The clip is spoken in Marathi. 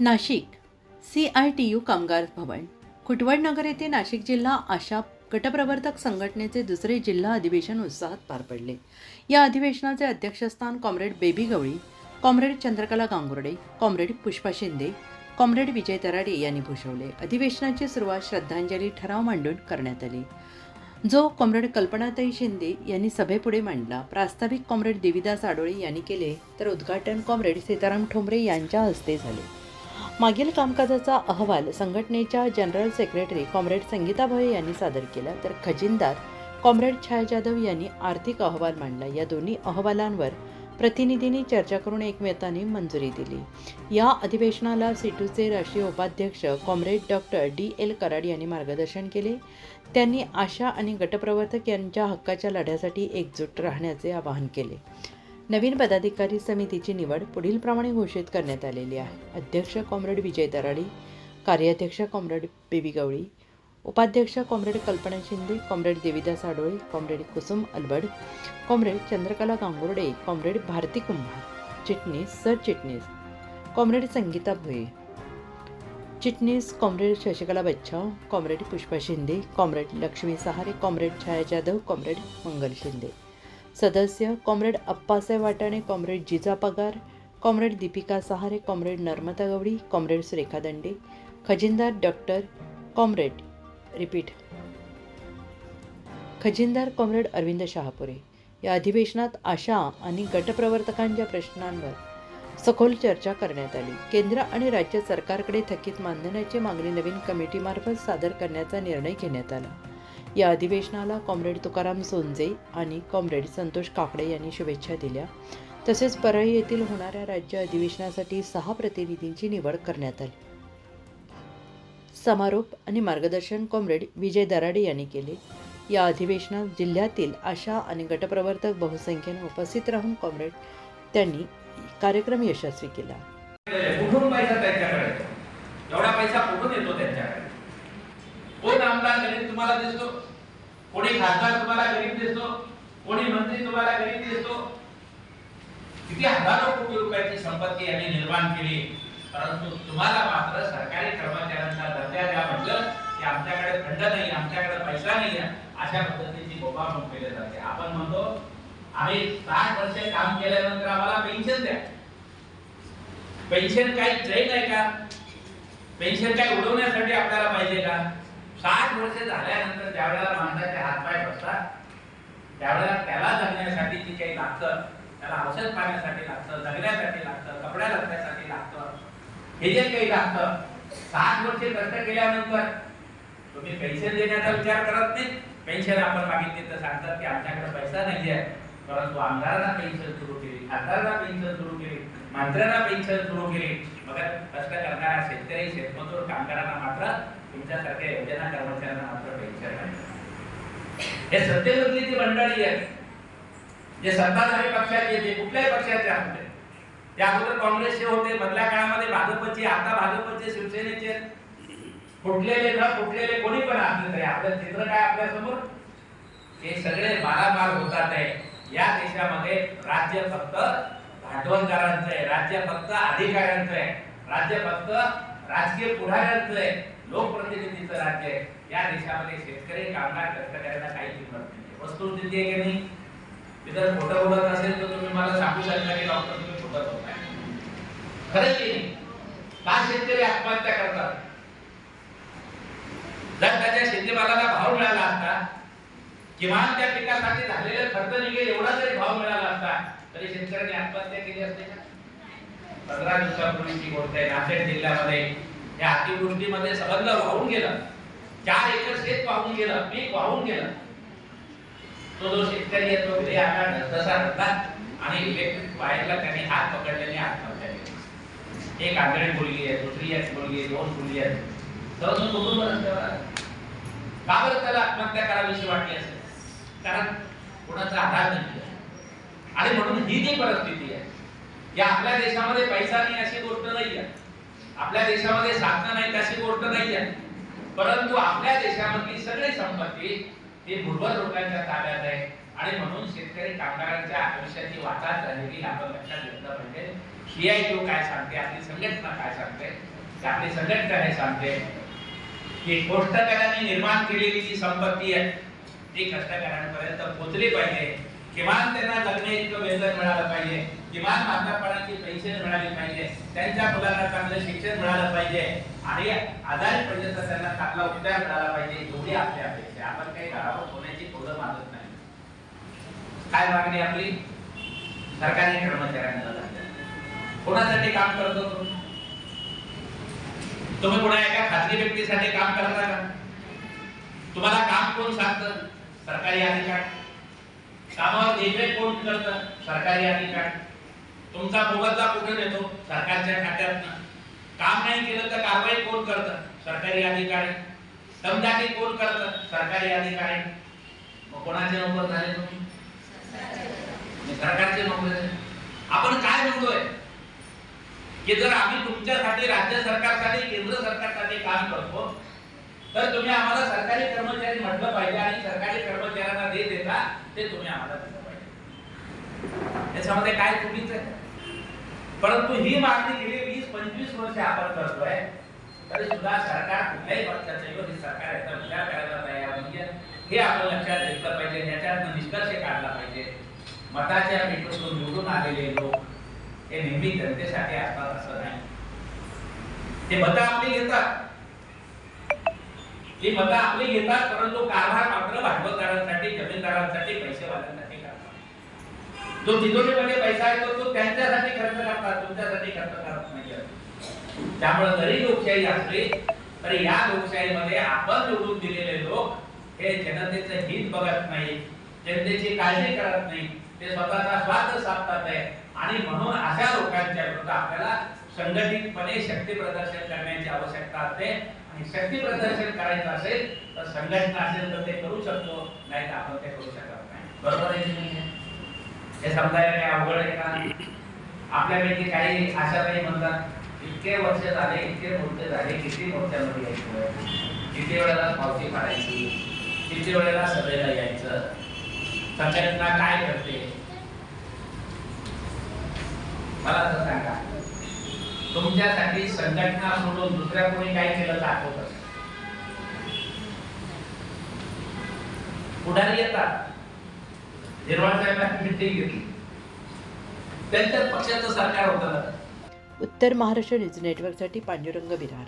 Nashik C I T U कामगार भवन. कुटवड नगर येथे नाशिक जिल्हा आशा गटप्रवर्तक संघटनेचे दुसरे जिल्हा अधिवेशन उत्साहात पार पडले. या अधिवेशनाचे अध्यक्षस्थान comrade Baby Gawali comrade Chandrakala Gangurde comrade Pushpa Shinde comrade Vijay Tarade यांनी भूषवले. अधिवेशनाची सुरुवात श्रद्धांजली ठराव मांडून करण्यात आली. जो कॉम्रेड कल्पनाताई शिंदे यांनी सभेपुढे मांडला प्रास्ताविक कॉम्रेड देविदास आडोळे यांनी केले तर उद्घाटन कॉम्रेड सीताराम ठोंबरे यांच्या हस्ते झाले. मागील कामकाजाचा अहवाल संघटनेच्या general secretary comrade Sangita Bhoye यांनी सादर केला. तर खजिनदार कॉम्रेड छाया जाधव यांनी आर्थिक अहवाल मांडला. या दोन्ही अहवालांवर प्रतिनिधींनी चर्चा करून एकमेकांनी मंजुरी दिली. या अधिवेशनाला सिटूचे राष्ट्रीय उपाध्यक्ष comrade doctor D. L. Karad यांनी मार्गदर्शन केले. त्यांनी आशा आणि गटप्रवर्तक यांच्या हक्काच्या लढ्यासाठी एकजूट राहण्याचे आवाहन केले. नवीन पदाधिकारी समितीची निवड पुढीलप्रमाणे घोषित करण्यात आलेली आहे. अध्यक्ष कॉम्रेड विजय दराडी कार्याध्यक्ष कॉम्रेड बेबी गवळी उपाध्यक्ष comrade Kalpana Shinde comrade Devidas Adole comrade Kusum Albad comrade Chandrakala Gangurde comrade Bharati Kumbhar चिटणीस सरचिटणीस कॉम्रेड संगीता भोये चिटणीस comrade Shashikala Bachhav comrade Pushpa Shinde comrade Lakshmi Sahare comrade Chhaya Jadhav comrade Mangal Shinde. सदस्य comrade Appasaheb Watane comrade Jija Pagar comrade Deepika Sahare comrade Narmada Gawdi comrade Surekha Dande खजिनदार doctor comrade repeat. खजिनदार कॉम्रेड अरविंद शहापुरे. या अधिवेशनात आशा आणि गटप्रवर्तकांच्या प्रश्नांवर सखोल चर्चा करण्यात आली. केंद्र आणि राज्य सरकारकडे थकीत मानधनाची मागणी नवीन कमिटीमार्फत सादर करण्याचा निर्णय घेण्यात आला. या अधिवेशनाला कॉम्रेड तुकाराम सोंजे आणि कॉम्रेड संतोष काकडे यांनी शुभेच्छा दिल्या. तसेच परळी येथील होणाऱ्या राज्य अधिवेशनासाठी सहा प्रतिनिधींची निवड करण्यात आली. समारोप आणि मार्गदर्शन कॉम्रेड विजय दराडे यांनी केले. या अधिवेशनात जिल्ह्यातील आशा आणि गटप्रवर्तक बहुसंख्येने उपस्थित राहून कॉम्रेड त्यांनी कार्यक्रम यशस्वी केला. कुठून पैसा त्यांच्याकडे? एवढा पैसा कुठून येतो त्यांच्याकडे कोण आमदार गरीब तुम्हाला दिसतो? कोणी खासदार तुम्हाला गरीब दिसतो? कोणी मंत्री तुम्हाला गरीब दिसतो? किती हजारो कोटी रुपयाची संपत्ती यांनी निर्माण केली. परंतु तुम्हाला मात्र सरकारी कर्मचाऱ्यांचा दर्जा द्या म्हटलं की आमच्याकडे फंड नाही आमच्याकडे पैसा नाही अशा पद्धतीची बोबा केली जाते. आपण म्हणतो आम्ही साठ वर्ष काम केल्यानंतर आम्हाला पेन्शन द्या. पेन्शन काही ट्रेन आहे का? पेन्शन काय उडवण्यासाठी आपल्याला पाहिजे का? साठ वर्ष झाल्यानंतर ज्या वेळेला माणसाचे हातपाय बसतात त्यावेळेला त्याला जगण्यासाठी जे काही लागतं त्याला औषध पाण्यासाठी लागतं जगण्यासाठी लागतं कपड्या लागण्यासाठी लागतं हे जे काही लागतं सात वर्ष कष्ट केल्यानंतर तुम्ही पेन्शन देण्याचा विचार करत नाही. पेन्शन आपण मागितली तर सांगतात की आमच्याकडे पैसा नाही आहे परंतु आमदारांना पेन्शन सुरू केली खासदारांना पेन्शन सुरू केली मंत्र्यांना पेन्शन सुरू केली. मग कष्ट करणाऱ्या शेतकरी शेतमजूर कामगारांना मात्र तुमच्यासारख्या योजना कर्मचाऱ्यांना मात्र पेन्शन नाही. हे सत्तेमधली जी मंडळी आहे जे सत्ताधारी पक्षाचे येते कुठल्याही पक्षाचे होते ते त्या अगोदर काँग्रेसचे होते मधल्या काळामध्ये भाजपचे आता भाजपचे शिवसेनेचे फुटलेले न फुटलेले कोणी पण असले तरी आपलं चित्र काय आपल्यासमोर हे सगळे मारामार होतात आहे. या देशामध्ये राज्य फक्त भांडवलदारांचं आहे राज्य फक्त अधिकाऱ्यांचं आहे राज्य फक्त राजकीय पुढाऱ्यांचं आहे लोकप्रतिनिधीचं राज्य आहे. या देशामध्ये शेतकरी कामगार कष्टकऱ्यांना काही किंमत नाही वस्तुस्थिती आहे की नाही? मी जर खोटं बोलत असेल तर तुम्ही मला सांगू शकता की डॉक्टर तुम्ही खोटं बोलताय. खरंच की का शेतकरी आत्महत्या करतात जर त्याच्या शेतीमालाला भाव मिळाला असता किमान त्या पिकासाठी झालेला खर्च निघेल एवढा जरी भाव मिळाला असता तरी शेतकऱ्यांनी आत्महत्या केली असते का? पंधरा दिवसापूर्वीची गोष्ट आहे नांदेड जिल्ह्यामध्ये या अतिवृष्टीमध्ये सबंध वाहून गेला. चार एकर शेत वाहून गेलं पीक वाहून गेलं. तो जो शेतकरी आहे तो घरी आला तसा रडला आणि इलेक्ट्रिक वायरला त्यांनी हात पकडल्याने आत्महत्या केली. एक आंधळी मुलगी आहे दुसरी एक मुलगी आहे दोन मुली आहेत. सहज कुटुंब रस्त्यावर आलं. का बरं त्याला आत्महत्या करावीशी वाटली असेल? कारण कोणाचा आधार नाही आणि म्हणून ही जी परिस्थिती आहे या आपल्या देशामध्ये पैसा नाही अशी गोष्ट नाही आहे आपल्या देशामध्ये साधनं नाहीत अशी गोष्ट नाही आहे परंतु आपल्या देशामधली सगळी संपत्ती ही भूर्भर लोकांच्या ताब्यात आहे. आणि म्हणून शेतकरी कामगारांच्या आयुष्याची वाटात झालेली आपण लक्षात घेतलं पाहिजे. सीआयटीओ काय सांगते आपली संघटना काय सांगते आपली संघटना हे सांगते की कष्टकऱ्यांनी निर्माण केलेली जी संपत्ती आहे ते कष्टकऱ्यांपर्यंत पोहोचली पाहिजे. किमान त्यांना जगणे इतकं वेतन मिळालं पाहिजे. किमान म्हातारपणाची पेन्शन मिळाली पाहिजे. त्यांच्या मुलांना चांगलं शिक्षण मिळालं पाहिजे. आणि आजारी पडले त्यांना चांगला उपचार मिळाला पाहिजे एवढी आपली अपेक्षा. आपण काही घरावर होण्याची थोडं मागत नाही. काय मागणी आपली? सरकारी कर्मचाऱ्यांना कोणासाठी काम करतो तुम्ही कोणा एका खाजगी व्यक्तीसाठी काम करता का? तुम्हाला काम कोण सांगतं? सरकारी अधिकारी. कामावर देखरेख कोण करतं? सरकारी अधिकारी. तुमचा मोबदला कुठे देतो सरकारच्या खात्यात काम नाही केलं तर कारवाई कोण करतं? सरकारी अधिकारी. समजाकी कोण करतं? सरकारी अधिकारी. मग कोणाचे नोकर झाले तुम्ही? सरकारचे नोकर आपण काय म्हणतोय? की जर आम्ही तुमच्यासाठी राज्य सरकारसाठी केंद्र सरकारसाठी काम करतो तर तुम्ही आम्हाला सरकारी कर्मचारी म्हटलं पाहिजे आणि सरकारी कर्मचाऱ्यांना दे देता ते तुम्ही आम्हाला दिलं पाहिजे. याच्यामध्ये काय चुकीचं आहे? परंतु ही मागणी गेली वीस पंचवीस वर्ष आपण करतोय तरी सुद्धा सरकार कुठल्याही पक्षाचं किंवा सरकार याचा विचार करायला तयार नाहीये. हे आपण लक्षात घेतलं पाहिजे याच्यात निष्कर्ष काढला पाहिजे. मताच्या पेटून निवडून आलेले लोक हे नेहमी जनतेसाठी असतात असं नाही. ते मतं आपली घेतात. ही मतं आपली घेतात परंतु कारभार मात्र भांडवलदारांसाठी जमीनदारांसाठी पैसेवाल्यांसाठी करतात. जो तिजोरीमध्ये पैसा येतो तो त्यांच्यासाठी खर्च करतात तुमच्यासाठी खर्च करत नाही त्यामुळे जरी लोकशाही असली तरी या लोकशाहीमध्ये आपण निवडून दिलेले लोक हे जनतेचं हित बघत नाही जनतेची काळजी करत नाही ते स्वतःचा स्वार्थ साधतात आहे. आणि म्हणून अशा लोकांच्या विरुद्ध आपल्याला संघटितपणे शक्ती प्रदर्शन करण्याची आवश्यकता असते. आणि शक्ती प्रदर्शन करायचं असेल तर संघटना असेल तर ते करू शकतो नाही तर आपण ते करू शकत नाही. बरोबर आहे की नाही? हे समजायला काही अवघड आहे का? आपल्यापैकी काही अशा काही म्हणतात इतके वर्ष झाले इतके मोर्चे झाले किती मोर्चामध्ये यायचं किती वेळेला पावती काढायची? किती वेळेला सभेला यायचं? संघटना काय करते? मला तर सांगा. तुमच्यासाठी संघटना सोडून दुसऱ्या कोणी काय केलं दाखवत पुढारी येतात. साहेबांनी मिटिंग घेतली. पक्षाचं सरकार होतं. उत्तर महाराष्ट्र न्यूज नेटवर्कसाठी पांडुरंग विरार.